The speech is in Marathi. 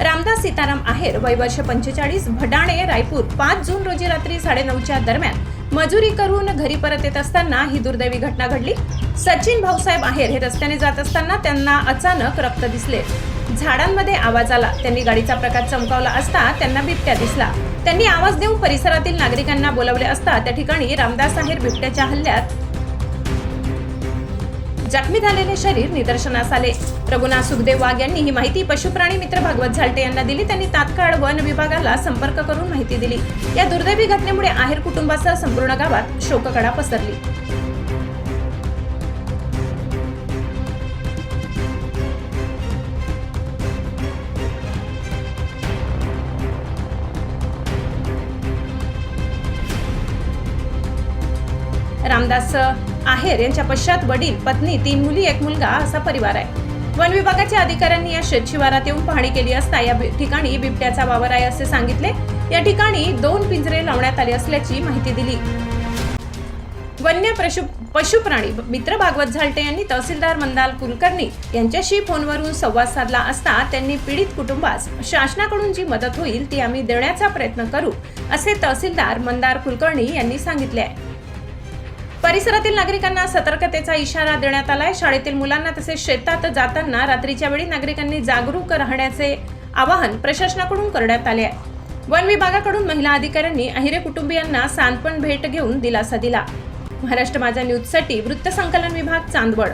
रामदास सीताराम आहेर वय वर्ष पंचेचाळीस भडाणे रायपूर. पाच जून रोजी रात्री साडेनऊच्या दरम्यान मजुरी करून घरी परत येत असताना ही दुर्दैवी घटना घडली. सचिन भाऊसाहेब आहेर हे रस्त्याने जात असताना त्यांना अचानक रक्त दिसले. झाडांमध्ये आवाज आला. त्यांनी गाडीचा प्रकाश चमकावला असता त्यांना बिबट्या दिसला. त्यांनी आवाज देऊन परिसरातील नागरिकांना बोलवले असता त्या ठिकाणी रामदास आहेर बिबट्याच्या हल्ल्यात जखमी झालेले शरीर निदर्शनास आले. रघुनाथ सुखदेव वाघ यांनी ही माहिती पशुप्राणी मित्र भागवत झालटे यांना दिली. त्यांनी तात्काळ वन विभागाला संपर्क करून माहिती दिली. या दुर्दैवी घटनेमुळे आहेर कुटुंबासह संपूर्ण गावात शोककडा पसरली. रामदास आहेर यांच्या पश्चात वडील पत्नी तीन मुली एक मुलगा असा परिवार आहे. वन विभागाच्या अधिकाऱ्यांनी या शेतशिवारात येऊन पाहणी केली असता या ठिकाणी बिबट्याचा वावर आहे असे सांगितले. या ठिकाणी दोन पिंजरे लावण्यात आले असल्याची माहिती दिली. वन्य पशु पशुप्राणी मित्र भागवत झालटे यांनी तहसीलदार मंदाल कुलकर्णी यांच्याशी फोनवरून संवाद साधला असता त्यांनी पीडित कुटुंबास शासनाकडून जी मदत होईल ती आम्ही देण्याचा प्रयत्न करू असे तहसीलदार मंदार कुलकर्णी यांनी सांगितले आहे. परिसरातील नागरिकांना सतर्कतेचा इशारा देण्यात आलाय. शाळेतील मुलांना तसेच शेतात जाताना रात्रीच्या वेळी नागरिकांनी जागरूक राहण्याचे आवाहन प्रशासनाकडून करण्यात आले आहे. वन विभागाकडून महिला अधिकाऱ्यांनी अहिरे कुटुंबियांना सांत्वन भेट घेऊन दिलासा दिला. महाराष्ट्र माझा न्यूजसाठी वृत्तसंकलन विभाग चांदवड.